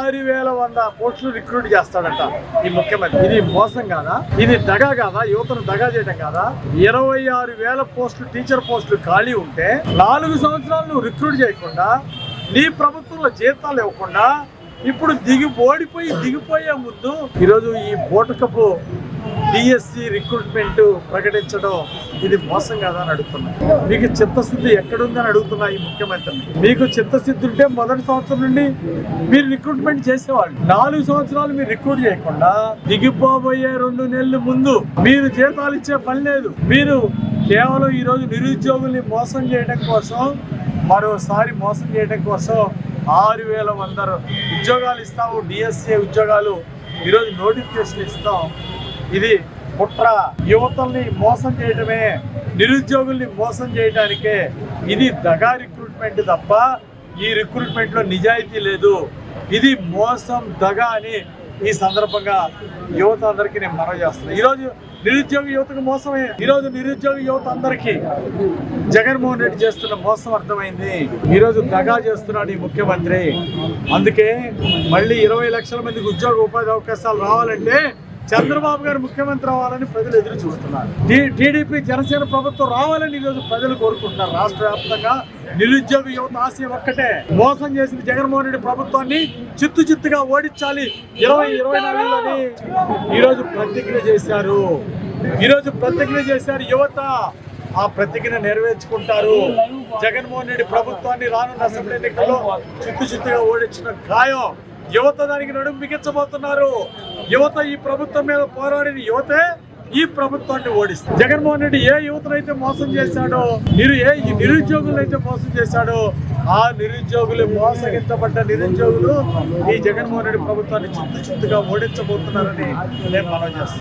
ఆరు వేల వంద పోస్టులు రిక్రూట్ చేస్తాడంట ఈ ముఖ్యమంత్రి. ఇది మోసం కాదా? ఇది దగా కాదా? యువతను దగా చేయడం కాదా? ఇరవై ఆరు వేల పోస్టులు టీచర్ పోస్టులు ఖాళీ ఉంటే నాలుగు సంవత్సరాలు నువ్వు రిక్రూట్ చేయకుండా నీ ప్రభుత్వంలో జీతాలు ఇవ్వకుండా ఇప్పుడు దిగి ఓడిపోయి దిగిపోయే ముందు ఈరోజు ఈ బోటకపు డిఎస్సి రిక్రూట్మెంట్ ప్రకటించడం ఇది మోసం కాదా అని అడుగుతున్నా. మీకు చిత్తశుద్ధి ఎక్కడుందని అడుగుతున్నా ఈ ముఖ్యమంత్రిని మీకు చిత్తశుద్ధి ఉంటే మొదటి సంవత్సరం నుండి మీరు రిక్రూట్మెంట్ చేసేవాళ్ళు. నాలుగు సంవత్సరాలు మీరు రిక్రూట్ చేయకుండా దిగిపోబోయే రెండు నెలల ముందు మీరు జీతాలు ఇచ్చే పని లేదు. మీరు కేవలం ఈరోజు నిరుద్యోగుల్ని మోసం చేయడం కోసం మరోసారి మోసం చేయడం కోసం ఆరు వేల వంద ఉద్యోగాలు ఇస్తాము. డిఎస్సి ఉద్యోగాలు. ఈరోజు నోటిఫికేషన్ ఇస్తాం. ఇది కుట్ర యువతల్ని మోసం చేయటమే నిరుద్యోగుల్ని మోసం చేయడానికే ఇది దగా రిక్రూట్మెంట్ తప్ప ఈ రిక్రూట్మెంట్లో నిజాయితీ లేదు. ఇది మోసం దగా అని ఈ సందర్భంగా యువత అందరికీ నేను మనవి చేస్తున్నాను ఈరోజు నిరుద్యోగ యువతకు మోసమే. ఈరోజు నిరుద్యోగ యువత అందరికీ జగన్మోహన్ రెడ్డి చేస్తున్న మోసం అర్థమైంది. ఈరోజు దగా చేస్తున్నాడు ఈ ముఖ్యమంత్రి. అందుకే మళ్ళీ ఇరవై లక్షల మందికి ఉద్యోగ ఉపాధి అవకాశాలు రావాలంటే చంద్రబాబు గారు ముఖ్యమంత్రి అవ్వాలని ప్రజలు ఎదురు చూస్తున్నారు. టీడీపీ జనసేన ప్రభుత్వం రావాలని ఈరోజు ప్రజలు కోరుకుంటున్నారు. రాష్ట్ర వ్యాప్తంగా నిరుద్యోగ యువత ఆశయం ఒక్కటే. మోసం చేసిన జగన్మోహన్ రెడ్డి ప్రభుత్వాన్ని చిత్తు చిత్తుగా ఓడించాలి. ఇరవై ఇరవై నాలుగులోని ఈరోజు ప్రతిజ్ఞ చేశారు. ఈరోజు ప్రతిజ్ఞ చేశారు యువత. ఆ ప్రతిజ్ఞ నెరవేర్చుకుంటారు. జగన్మోహన్ రెడ్డి ప్రభుత్వాన్ని రానున్న అసెంబ్లీ ఎన్నికల్లో చిత్తు చిత్తుగా ఓడించిన ఖాయం యువత దానికి నడుము బిగించబోతున్నారు యువత ఈ ప్రభుత్వం మీద పోరాడిన యువతే ఈ ప్రభుత్వాన్ని ఓడిస్తుంది. జగన్మోహన్ రెడ్డి ఏ యువతనైతే మోసం చేశాడో నిరు ఏ ఈ నిరుద్యోగులైతే మోసం చేశాడో ఆ నిరుద్యోగులు మోసగించబడ్డ నిరుద్యోగులు ఈ జగన్మోహన్ రెడ్డి ప్రభుత్వాన్ని చిత్తు చిత్తుగా ఓడించబోతున్నారని నేను మనం చేస్తాను